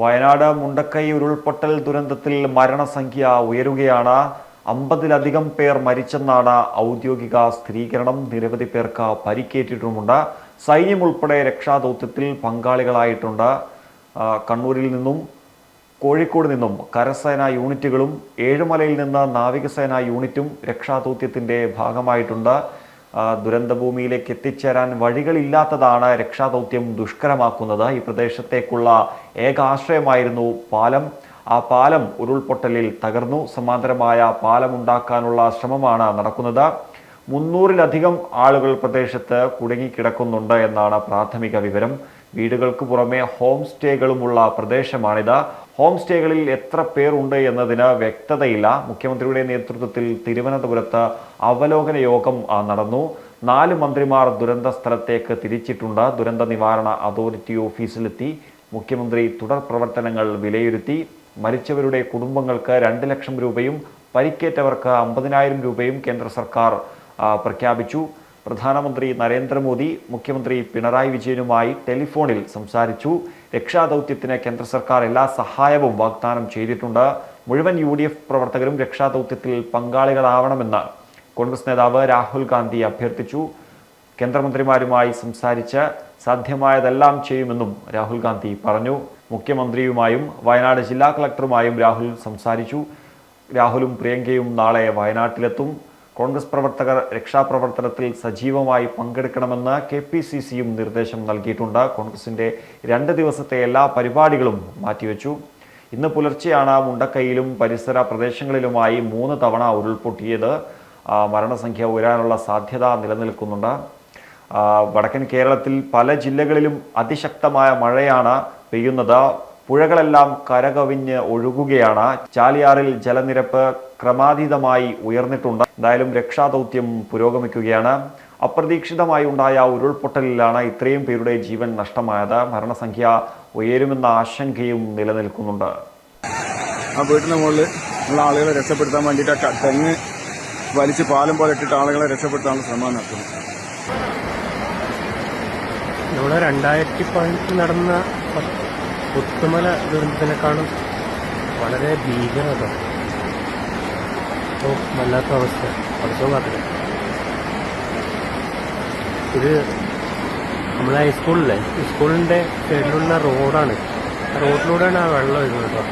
വയനാട് മുണ്ടക്കൈ ഉരുൾപൊട്ടൽ ദുരന്തത്തിൽ മരണസംഖ്യ ഉയരുകയാണ്. അമ്പതിലധികം പേർ മരിച്ചെന്നാണ് ഔദ്യോഗിക സ്ഥിരീകരണം. നിരവധി പേർക്ക് പരിക്കേറ്റിട്ടുമുണ്ട്. സൈന്യം ഉൾപ്പെടെ രക്ഷാദൗത്യത്തിൽ പങ്കാളികളായിട്ടുണ്ട്. കണ്ണൂരിൽ നിന്നും കോഴിക്കോട് നിന്നും കരസേന യൂണിറ്റുകളും ഏഴുമലയിൽ നിന്ന് നാവികസേന യൂണിറ്റും രക്ഷാദൗത്യത്തിന്റെ ഭാഗമായിട്ടുണ്ട്. ദുരന്തഭൂമിയിലേക്ക് എത്തിച്ചേരാൻ വഴികളില്ലാത്തതാണ് രക്ഷാദൗത്യം ദുഷ്കരമാക്കുന്നത്. ഈ പ്രദേശത്തേക്കുള്ള ഏക ആശ്രയമായിരുന്നു പാലം. ആ പാലം ഉരുൾപൊട്ടലിൽ തകർന്നു. സമാന്തരമായ പാലം ഉണ്ടാക്കാനുള്ള ശ്രമമാണ് നടക്കുന്നത്. മുന്നൂറിലധികം ആളുകൾ പ്രദേശത്ത് കുടുങ്ങിക്കിടക്കുന്നുണ്ട് എന്നാണ് പ്രാഥമിക വിവരം. വീടുകൾക്ക് പുറമെ ഹോം സ്റ്റേകളുമുള്ള പ്രദേശമാണിത്. ഹോം സ്റ്റേകളിൽ എത്ര പേരുണ്ട് എന്നതിന് വ്യക്തതയില്ല. മുഖ്യമന്ത്രിയുടെ നേതൃത്വത്തിൽ തിരുവനന്തപുരത്ത് അവലോകന യോഗം നടന്നു. നാല് മന്ത്രിമാർ ദുരന്ത സ്ഥലത്തേക്ക് തിരിച്ചിട്ടുണ്ട്. ദുരന്ത നിവാരണ അതോറിറ്റി ഓഫീസിലെത്തി. മുഖ്യമന്ത്രി തുടർ പ്രവർത്തനങ്ങൾ വിലയിരുത്തി. മരിച്ചവരുടെ കുടുംബങ്ങൾക്ക് രണ്ട് ലക്ഷം രൂപയും പരിക്കേറ്റവർക്ക് അമ്പതിനായിരം രൂപയും കേന്ദ്ര സർക്കാർ പ്രഖ്യാപിച്ചു. പ്രധാനമന്ത്രി നരേന്ദ്രമോദി മുഖ്യമന്ത്രി പിണറായി വിജയനുമായി ടെലിഫോണിൽ സംസാരിച്ചു. രക്ഷാദൗത്യത്തിന് കേന്ദ്ര സർക്കാർ എല്ലാ സഹായവും വാഗ്ദാനം ചെയ്തിട്ടുണ്ട്. മുഴുവൻ യു ഡി എഫ് പ്രവർത്തകരും രക്ഷാദൗത്യത്തിൽ പങ്കാളികളാവണമെന്ന് കോൺഗ്രസ് നേതാവ് രാഹുൽ ഗാന്ധി അഭ്യർത്ഥിച്ചു. കേന്ദ്രമന്ത്രിമാരുമായി സംസാരിച്ച് സാധ്യമായതെല്ലാം ചെയ്യുമെന്നും രാഹുൽ ഗാന്ധി പറഞ്ഞു. മുഖ്യമന്ത്രിയുമായും വയനാട് ജില്ലാ കളക്ടറുമായും രാഹുൽ സംസാരിച്ചു. രാഹുലും പ്രിയങ്കയും നാളെ വയനാട്ടിലെത്തും. കോൺഗ്രസ് പ്രവർത്തകർ രക്ഷാപ്രവർത്തനത്തിൽ സജീവമായി പങ്കെടുക്കണമെന്ന് കെ പി സി സിയും നിർദ്ദേശം നൽകിയിട്ടുണ്ട്. കോൺഗ്രസിന്റെ രണ്ട് ദിവസത്തെ എല്ലാ പരിപാടികളും മാറ്റിവെച്ചു. ഇന്ന് പുലർച്ചെയാണ് മുണ്ടക്കൈയിലും പരിസര പ്രദേശങ്ങളിലുമായി മൂന്ന് തവണ ഉരുൾപൊട്ടിയത്. മരണസംഖ്യ ഉയരാനുള്ള സാധ്യത നിലനിൽക്കുന്നുണ്ട്. വടക്കൻ കേരളത്തിൽ പല ജില്ലകളിലും അതിശക്തമായ മഴയാണ് പെയ്യുന്നത്. പുഴകളെല്ലാം കരകവിഞ്ഞ് ഒഴുകുകയാണ്. ചാലിയാറിൽ ജലനിരപ്പ് ക്രമാതീതമായി ഉയർന്നിട്ടുണ്ട്. എന്തായാലും രക്ഷാദൗത്യം പുരോഗമിക്കുകയാണ്. അപ്രതീക്ഷിതമായി ഉണ്ടായ ഉരുൾപൊട്ടലിലാണ് ഇത്രയും പേരുടെ ജീവൻ നഷ്ടമായത്. മരണസംഖ്യ ഉയരുമെന്ന ആശങ്കയും നിലനിൽക്കുന്നുണ്ട്. ആ വീട്ടിന് മുകളിൽ ഉള്ള ആളുകളെ രക്ഷപ്പെടുത്താൻ വേണ്ടിയിട്ട് ആ തെങ്ങ് വലിച്ച് പാലം പോലെ ഇട്ടിട്ട് ആളുകളെ രക്ഷപ്പെടുത്താനുള്ള ശ്രമം നടത്തുന്നു ഇവിടെ രണ്ടായിരത്തി പതിനെട്ടിൽ നടന്ന പുത്തുമല ദുരന്തത്തിനെക്കാളും വളരെ ഭീകരത. ഇപ്പോൾ വല്ലാത്ത അവസ്ഥ. പഠിച്ചോ കാത്തില്ല ഇത് നമ്മളെ ഹൈസ്കൂളിലെ സ്കൂളിന്റെ സൈഡിലുള്ള റോഡാണ് റോഡിലൂടെയാണ് ആ വെള്ളം ഒഴുകുന്നത് കേട്ടോ.